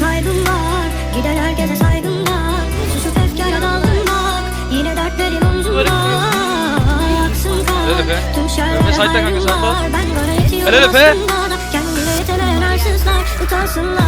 Kaygımlar, gider herkese saygımlar Susup öfkara dalgınlar Yine dertlerim omzumda Yaksın kar, tüm şerlere hayrımlar Ben böyle itiyorum aslında Kendine yetemem arsızlar, utansınlar.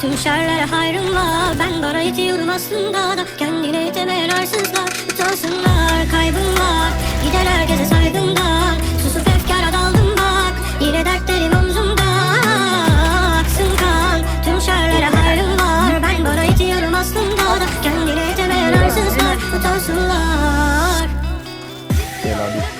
Tüm şerler hayrımla Ben bara itiyorum aslında da. Kendini temel arsızlar Utansınlar kaybımlar Gider herkese saygımdan Susup efkara daldım bak Yine dertlerim omzumda Aksın kan. Tüm şerlere hayrım var Ben bara itiyorum aslında da. Kendini temel arsızlar Utansınlar